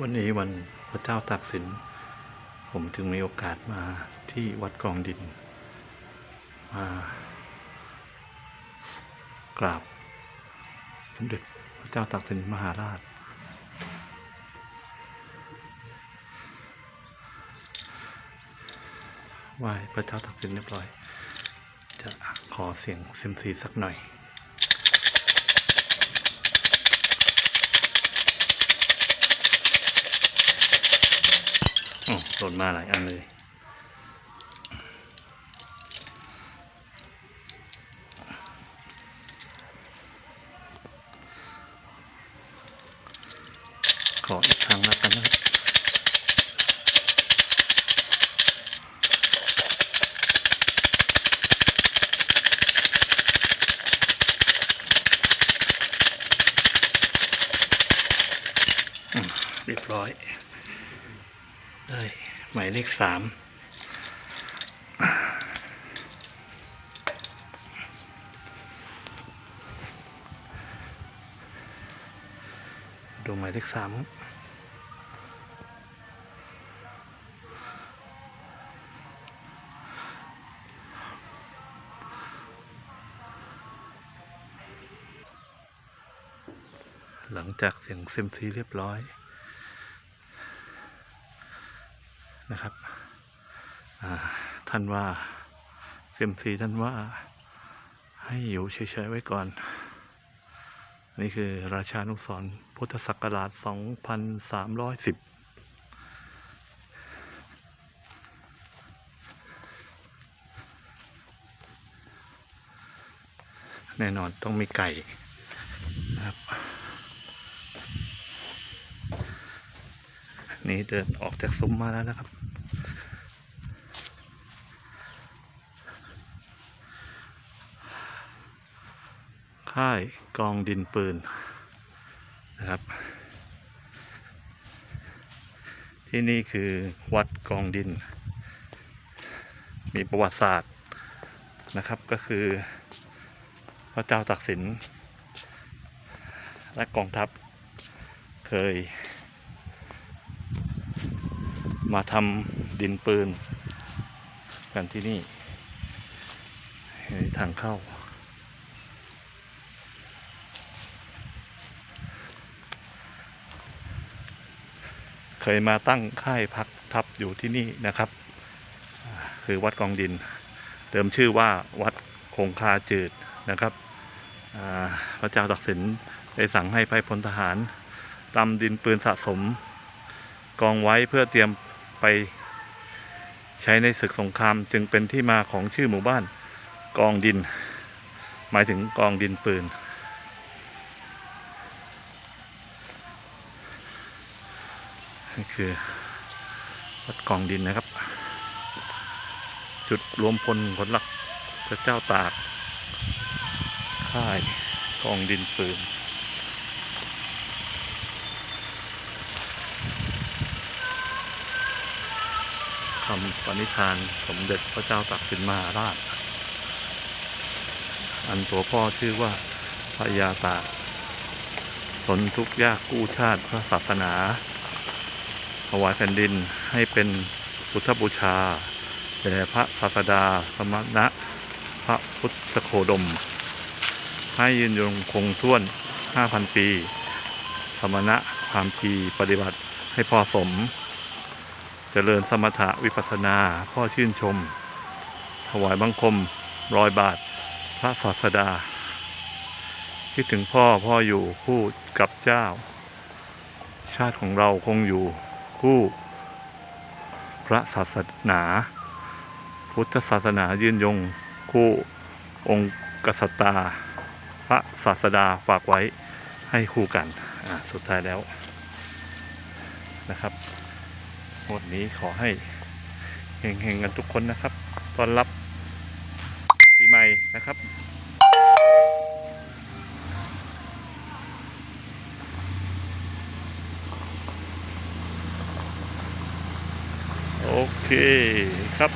วันนี้วันพระเจ้าตากสิน ผมจึงมีโอกาสมาที่วัดกองดิน มากราบสมเด็จพระเจ้าตากสินมหาราช ไหว้พระเจ้าตากสินเรียบร้อย จะขอเสียงเซมซีสักหน่อย หล่นมาหลายอันเลย ขออีกครั้งแล้วกันนะครับเรียบร้อยได้ หมายเลขสามดูหมายเลขสามหลังจากเสียงเซมซีเรียบร้อย นะครับท่านว่าเซมซีท่านว่าให้อยู่เฉยๆไว้ก่อน นี่คือราชานุสรพุทธศักราช 2310 แน่นอนต้องมีไก่นะครับ นี่เดินออกจากซุ้มมาแล้วนะครับ ค่ายกองดินปืนนะครับ ที่นี่คือวัดกองดิน มีประวัติศาสตร์นะครับก็คือพระเจ้าตากสิน และกองทัพเคย มาทำดินปืน กันที่นี่ทางเข้า เคยมาตั้งค่ายพักทัพอยู่ที่นี่นะครับ คือวัดกองดิน เดิมชื่อว่าวัดคงคาจืดนะครับพระเจ้าตักสินได้สั่งให้พระพลทหารตำดินปืนสะสม กองไว้เพื่อเตรียมไปใช้ในศึกสงครามจึงเป็นที่มาของชื่อหมู่บ้านกองดิน หมายถึงกองดินปืน นี่คือวัดกองดินนะครับ จุดรวมพลผลหลักพระเจ้าตากค่ายกองดินปืนคำปณิธานสมเด็จพระเจ้าตากสินมหาราช อันตัวพ่อชื่อว่าพระยาตากทนทุกยากกู้ชาติพระศาสนา ถวายแผ่นดินให้เป็นพุทธบูชาแด่พระศาสดาสมณะพระพุทธโคดม ให้ยืนยงคงท่วน 5,000 ปี สมณะความพีปฏิบัติให้พอสม เจริญสมถะวิปัสสนาพ่อชื่นชม ถวายบังคมรอยบาท พระศาสดา คิดถึงพ่อพ่ออยู่คู่กับเจ้า ชาติของเราคงอยู่ คู่ พระศาสนา พุทธศาสนายืนยงคู่องค์กษัตริย์พระศาสดาฝากไว้ให้คู่กันสุดท้ายแล้วนะครับวันนี้ขอให้เฮงๆกันทุกคนนะครับ ต้อนรับปีใหม่นะครับ โอเคครับ